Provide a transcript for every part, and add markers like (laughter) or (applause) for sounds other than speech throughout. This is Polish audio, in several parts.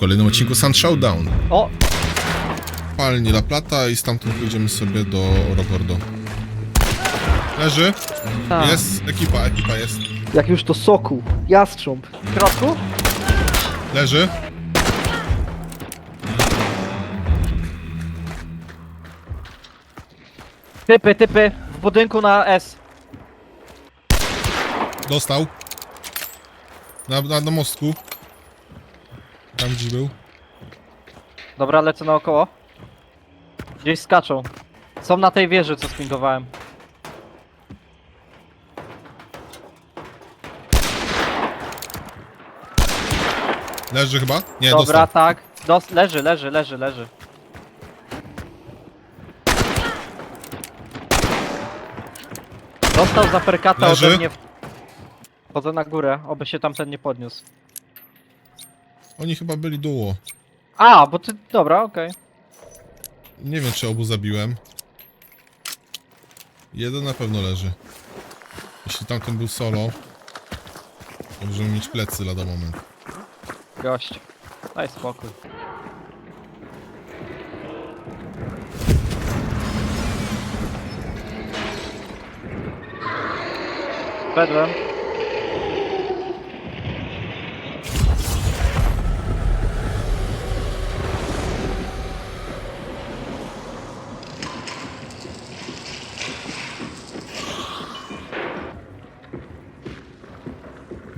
W kolejnym odcinku Sun Showdown. O, Palnie La Plata i stamtąd pójdziemy sobie do Robordo. Leży? tak. Jest, ekipa, ekipa jest. Jak już to soku. Jastrząb. W środku? Leży? Typy, typy. W budynku na S. Dostał. Na, na, na mostku. Tam gdzie był. Dobra, lecę naokoło. Gdzieś skaczą. Są na tej wieży, co spingowałem. Leży chyba? Nie, Dobra, dostał. tak. Dos leży, leży, leży, leży. Dostał za perkata Leży. ode mnie. Chodzę na górę, oby się tamten nie podniósł. Oni chyba byli duo. A, bo ty... Dobra, okej. Nie wiem, czy obu zabiłem. Jeden na pewno leży. Jeśli tamten był solo, to możemy mieć plecy lada moment. Gość. Daj spokój. Bedłem.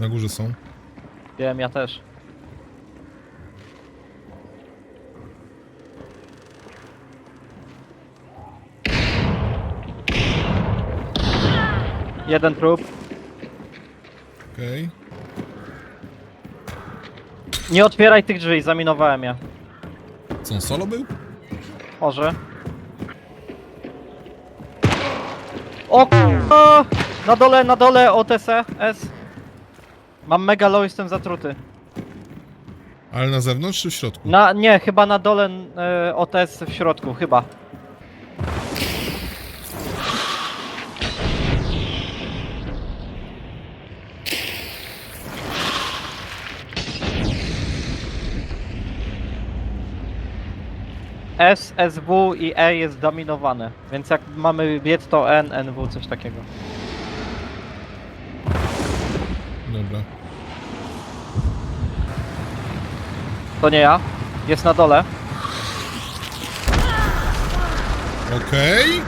Na górze są. Wiem, ja też. Jeden trup. Okej. Nie otwieraj tych drzwi, zaminowałem je. Co on solo był? Może. O k***a! Na dole, na dole OTS S. Mam mega low, jestem zatruty. Ale na zewnątrz czy w środku? Na, nie, chyba na dole e, OTS w środku, chyba. S, SW i E jest dominowane, więc jak mamy biec to N, NW, coś takiego. Dobra. To nie ja, jest na dole. Okej.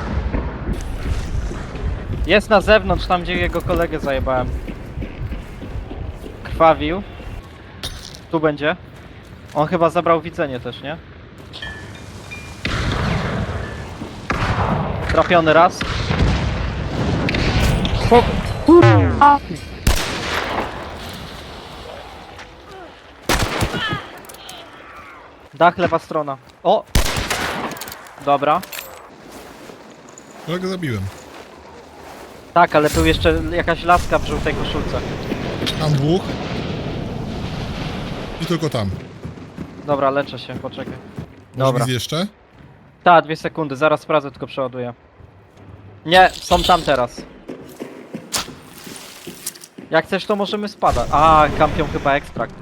Jest na zewnątrz, tam gdzie jego kolegę zajebałem. Krwawił. Tu będzie. On chyba zabrał widzenie też, nie? Trafiony raz. Kurwa. Dach, lewa strona. O! Dobra. Kolegę zabiłem. Tak, ale był jeszcze jakaś laska w żółtej koszulce. Tam dwóch. I tylko tam. Dobra, leczę się, poczekaj. Może Dobra. wizję jeszcze? Ta, dwie sekundy, zaraz sprawdzę, tylko przeładuję. Nie, są tam teraz. Jak chcesz, to możemy spadać. A, kampią chyba ekstrakt.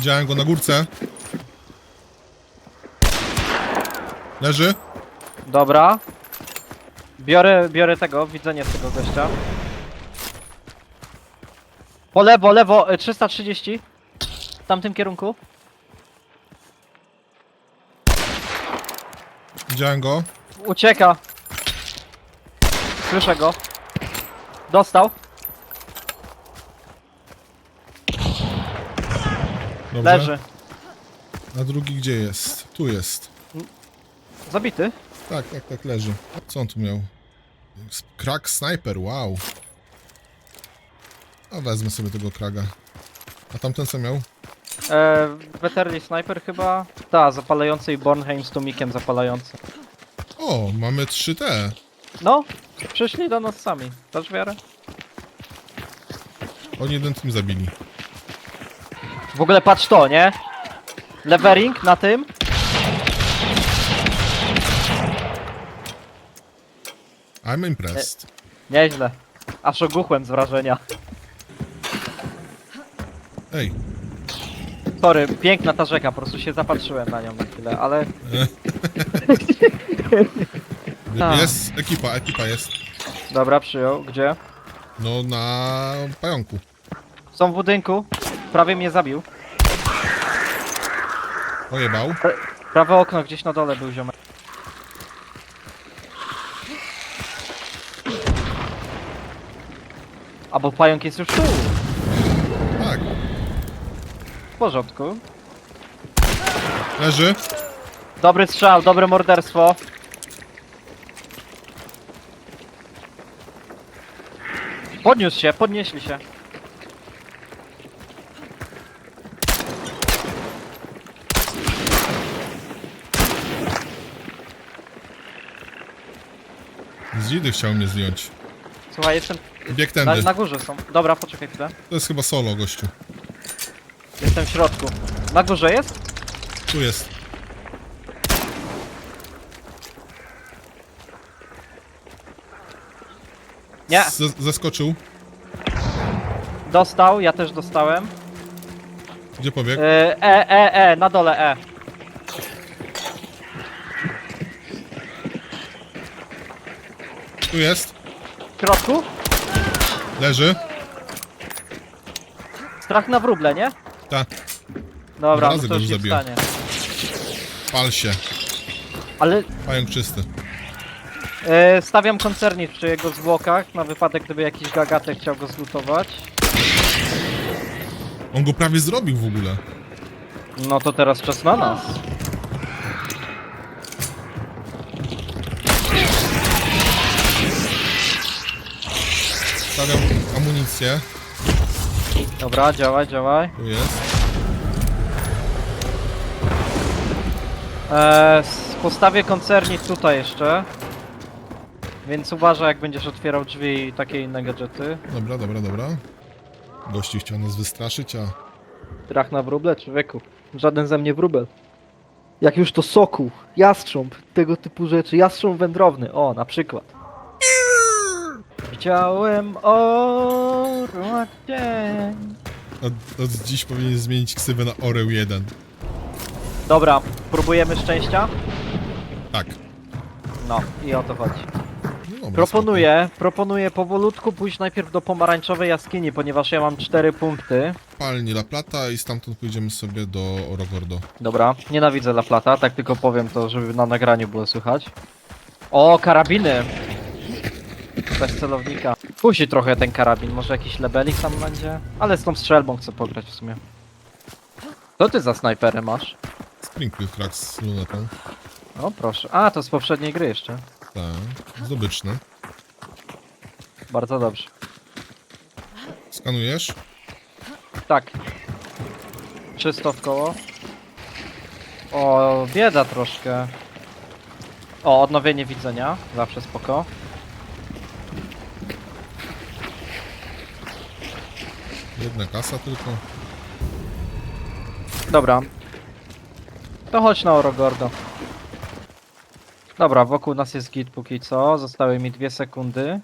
Widziałem go na górce. Leży? Dobra. Biorę, biorę tego, widzenie z tego gościa. Po lewo, lewo, y, 330. W tamtym kierunku. Widziałem go. Ucieka. Słyszę go. Dostał. Dobrze. Leży. A drugi gdzie jest? Tu jest. Zabity. Tak, tak, tak, leży. Co on tu miał? Krak sniper, wow. A wezmę sobie tego kraga. A tamten co miał? E, Veterli Sniper chyba? Ta, zapalający i Bornheim z tumikiem zapalający. O, mamy 3T. No, przyszli do nas sami. Dasz wiarę? Oni jeden team zabili. W ogóle patrz to, nie? Levering na tym. I'm impressed. Nieźle. Aż ogłuchłem z wrażenia. Ej, Sorry, piękna ta rzeka, po prostu się zapatrzyłem na nią na chwilę, ale... A. (laughs) jest ekipa, ekipa jest. Dobra, przyjął. Gdzie? No na pająku. Są w budynku. Prawie mnie zabił. Ojebał. Pra prawe okno gdzieś na dole był ziomek. A bo pająk jest już tu. Tak. W porządku. Leży. Dobry strzał, dobre morderstwo. Podniósł się, podnieśli się. Dzidy chciał mnie zdjąć. Słuchaj, jestem... Bieg Na, tędy. na górze są. Dobra, poczekaj chwilę. To jest chyba solo, gościu. Jestem w środku. Na górze jest? Tu jest. Nie. Z zeskoczył. Dostał, ja też dostałem. Gdzie pobiegł? E, e, e, e, na dole E. Tu jest. W środku? Leży. Strach na wróble, nie? Ta. Dobra, no to go już nie zabiłem. wstanie. Pal się. Ale Pająk czysty. e, stawiam koncernik przy jego zwłokach, na wypadek gdyby jakiś gagatek chciał go zlutować. On go prawie zrobił w ogóle. No to teraz czas na nas. Stawiam amunicję. Dobra, działaj, działaj. Tu jest. E, s- postawię koncernik tutaj jeszcze. Więc uważaj jak będziesz otwierał drzwi i takie inne gadżety. Dobra, dobra, dobra. Gości chciał nas wystraszyć, a... Strach na wróble, człowieku. Żaden ze mnie wróbel. Jak już to soku, jastrząb, tego typu rzeczy. Jastrząb wędrowny, o, na przykład. Widziałem orła. Od, od dziś powinien zmienić ksywę na Oreo 1. Dobra, próbujemy szczęścia? Tak. No, i o to chodzi. No dobra, Proponuję, proponuję powolutku pójść najpierw do pomarańczowej jaskini, ponieważ ja mam 4 punkty. spoko. Palnie La Plata i stamtąd pójdziemy sobie do Orogordo. Dobra, nienawidzę La Plata, tak tylko powiem to, żeby na nagraniu było słychać. O, karabiny! Bez celownika. Kusi trochę ten karabin, może jakiś lebelik tam będzie? Ale z tą strzelbą chcę pograć w sumie. Co ty za snajperę masz? Sprinkle Frax z lunetą. O proszę. A, to z poprzedniej gry jeszcze. Tak. Zdobyczny. Bardzo dobrze. Skanujesz? Tak. Czysto w koło. O, bieda troszkę. O, odnowienie widzenia. Zawsze spoko. Jedna kasa tylko. Dobra. To chodź na Orogordo. Dobra, wokół nas jest git póki co. Zostały mi dwie sekundy.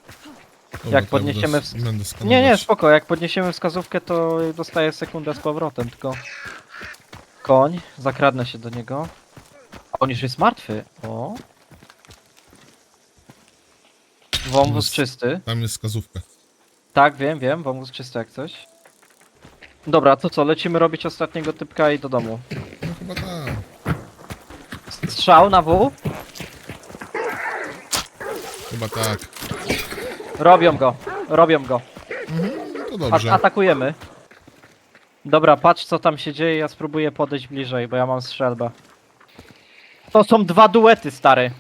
Dobra, Jak to ja podniesiemy Będę, w- będę skanować. Nie, nie, spoko. Jak podniesiemy wskazówkę, to dostaję sekundę z powrotem, tylko... Koń. Zakradnę się do niego. A on już jest martwy. O. Wąwóz Jest- czysty. Tam jest wskazówka. Tak, wiem, wiem. Wąwóz czysty jak coś. Dobra, to co? Lecimy robić ostatniego typka i do domu. No chyba tak. Strzał na W. Chyba tak. Robią go. Robią go. No to A dobrze. atakujemy. Dobra, patrz co tam się dzieje, ja spróbuję podejść bliżej, bo ja mam strzelbę. To są dwa duety, stary.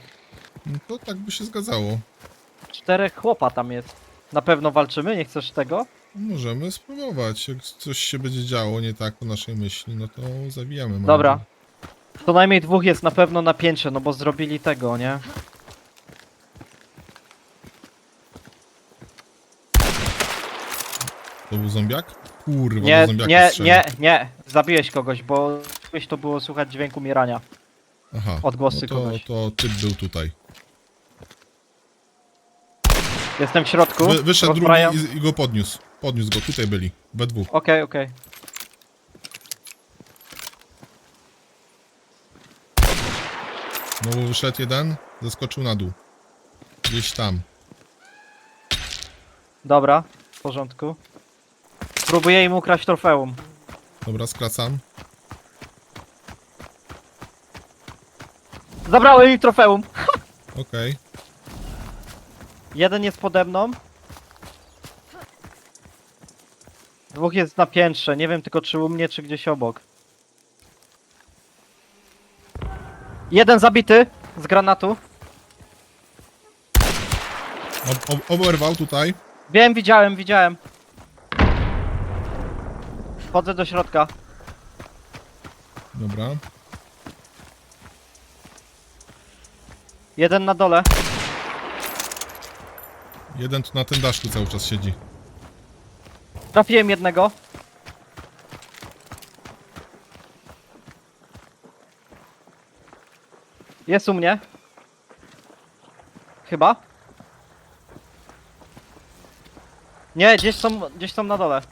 No to tak by się zgadzało. Czterech chłopa tam jest. Na pewno walczymy, nie chcesz tego? Możemy spróbować. Jak coś się będzie działo nie tak po naszej myśli, no to zabijamy. mam Dobra. Co najmniej dwóch jest na pewno na piętrze, no bo zrobili tego, nie? To był zombiak? Kurwa, Nie, do zombiaka nie, nie, nie. Zabiłeś kogoś, bo gdzieś to było słychać dźwięku mirania. Aha. odgłosy no to, kogoś. to typ był tutaj. Jestem w środku. Wy, wyszedł drugi rozbrajam. i, i go podniósł. Podniósł go, tutaj byli, we dwóch. Okej, okej. Znowu wyszedł jeden, Zaskoczył na dół. Gdzieś tam. Dobra, w porządku. Próbuję im ukraść trofeum. Dobra, skracam. Zabrałem im trofeum! (laughs) Okej. Jeden jest pode mną, Dwóch jest na piętrze, nie wiem tylko czy u mnie, czy gdzieś obok. Jeden zabity z granatu. Ob ob oberwał tutaj. Wiem, widziałem, widziałem. Wchodzę do środka. Dobra. Jeden na dole. Jeden tu na tym daszku cały czas siedzi. Trafiłem jednego. Jest u mnie. Chyba. Nie, gdzieś są, gdzieś są na dole.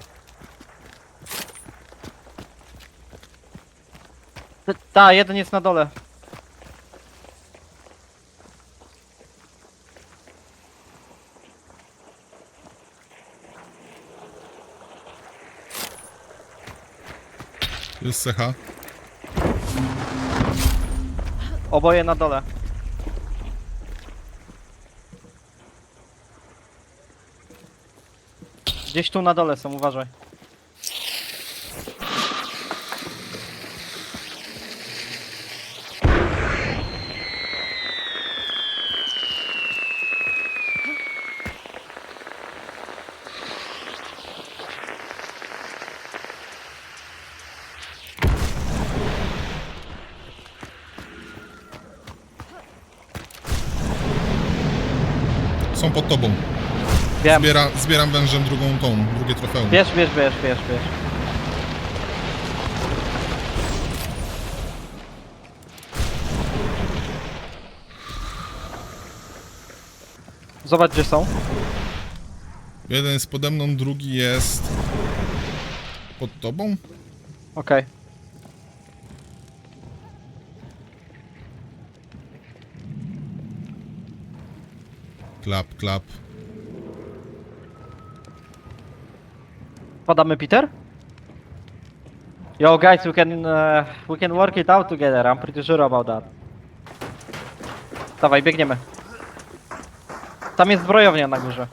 Ta, jeden jest na dole. Jest cecha. Oboje na dole. Gdzieś tu na dole są, uważaj. Są pod tobą. Wiem. Zbiera, zbieram wężem drugą tą, drugie trofeum. Bierz, bierz, bierz, bierz, bierz. Zobacz gdzie są. Jeden jest pode mną, drugi jest... Pod tobą? Okej. Klap, klap. Padamy Peter? Yo guys, we can uh, we can work it out together. I'm pretty sure about that. Dawaj, biegniemy. Tam jest zbrojownia na górze.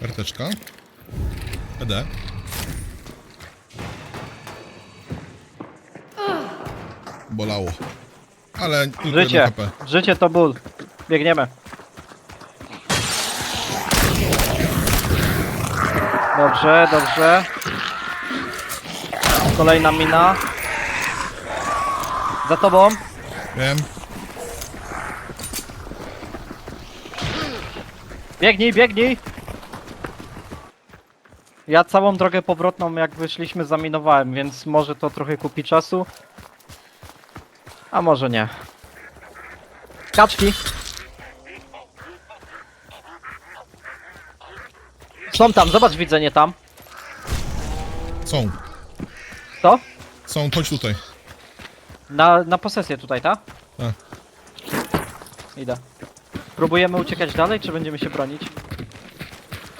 Karteczka. PD. Bolało. Ale tylko jedno Życie. HP. Życie to ból. Biegniemy. Dobrze, dobrze. Kolejna mina. Za tobą. Wiem. Biegnij, biegnij! Ja całą drogę powrotną, jak wyszliśmy, zaminowałem, więc może to trochę kupi czasu. A może nie. Kaczki! Są tam, zobacz widzenie tam. Są. To? Są, chodź tutaj. Na, na posesję tutaj, tak? Tak. Idę. Próbujemy uciekać dalej, czy będziemy się bronić?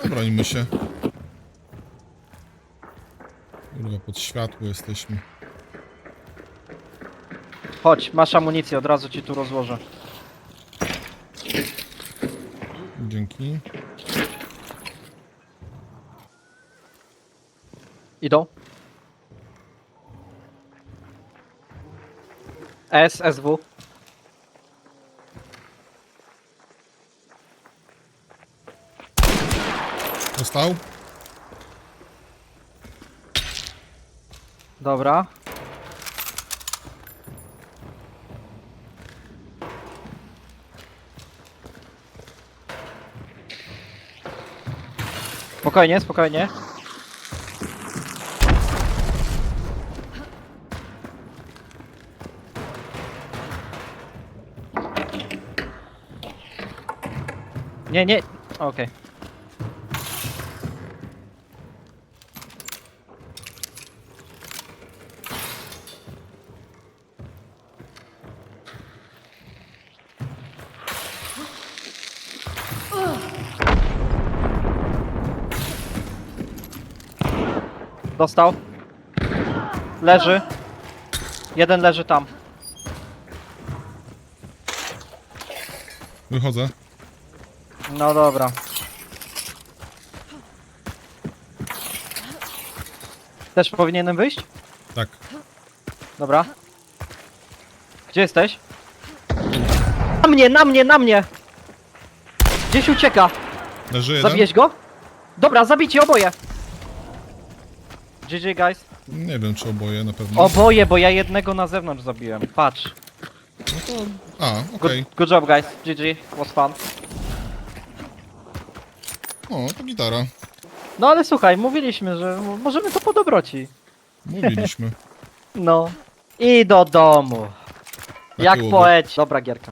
Bronimy się. Kurwa, pod światło jesteśmy. Chodź, masz amunicję, od razu ci tu rozłożę. Dzięki. Idą. S, SW. Dostał? Dobra. Spokojnie, spokojnie. Nie, nie. Okej. Dostał. Leży. Jeden leży tam. Wychodzę. No dobra. Też powinienem wyjść? Tak. Dobra. Gdzie jesteś? Na mnie, na mnie, na mnie! Gdzieś ucieka. Leży jeden? Zabijeś go? Dobra, zabicie oboje. GG guys. Nie wiem, czy oboje na pewno. Oboje, bo ja jednego na zewnątrz zabiłem. Patrz. No to... A, Good, okej. good job guys. GG. Was fun. O, to gitara. No ale słuchaj, mówiliśmy, że możemy to po dobroci. Mówiliśmy. (laughs) No. I do domu. Jak poeci. Dobra gierka.